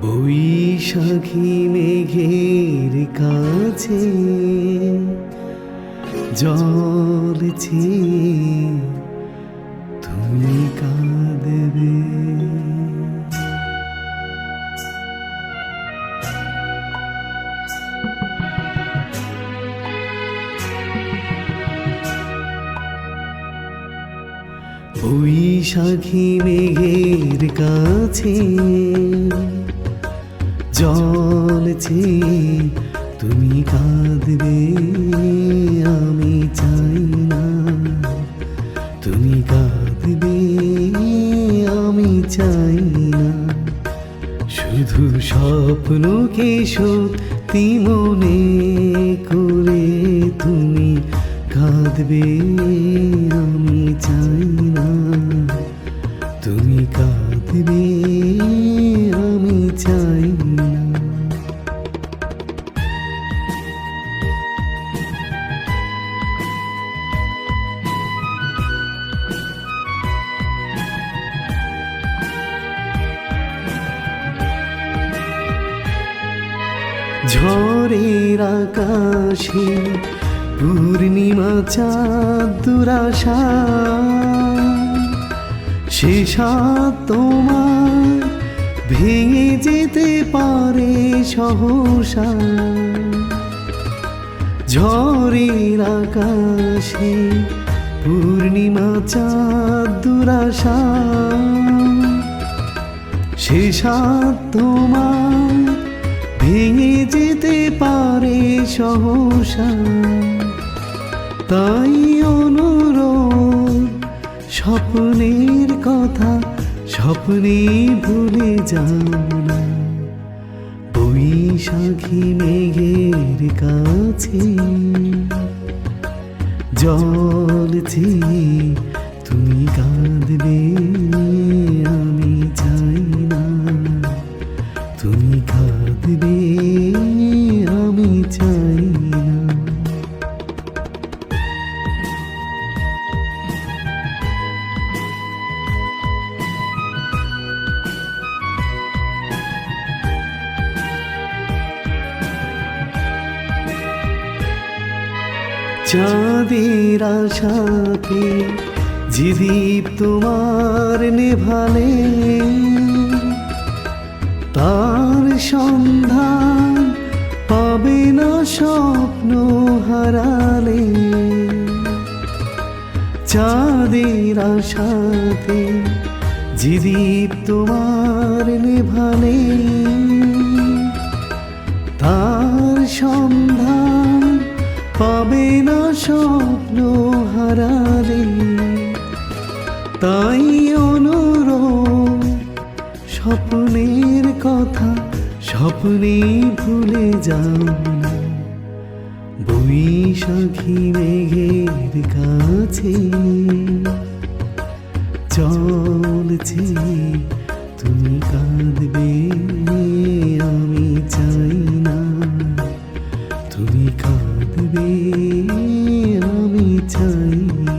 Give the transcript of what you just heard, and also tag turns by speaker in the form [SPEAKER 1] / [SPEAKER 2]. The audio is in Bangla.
[SPEAKER 1] বৈশাখী মেঘের কাছে জলছি তুমি কাঁদবে। বৈশাখী মেঘের কাছে জলছে তুমি কাঁদবে, আমি চাই না। তুমি কাঁদবে, আমি চাই না। শুধু স্বপ্নকে সত্যি মনে করে তুমি কাঁদবে? ঝড়ের আকাশে পূর্ণিমা চাঁদ দুরাশা। শেষা তোমার ভেঙে যেতে পারে সহসা। ঝড়ের আকাশে পূর্ণিমা চাঁদ দুরাশা। শেষা তোমার সহসা। তাই অনুরোধ, স্বপ্নের কথা স্বপ্নে ভুলে যাও না। বৈশাখী মেঘের কাছে জলছে তুমি কাঁদবে, আমি চাই না। তুমি কাঁদবে। চাঁদের আশাতে যে দীপ তোমার নেভালে, তার সন্ধান পাবে না স্বপ্ন হারালে। চাঁদের আশাতে যে দীপ তোমার নেভালে পাবে না স্বপ্ন হারালে। তাই অনুরোধ, স্বপ্নের কথা স্বপ্নে ভুলে যাও না। বৈশাখী মেঘের কাছে চলছে, তুমি কাঁদবে আমি চাই না। তুমি থাকবে আমি চাই না।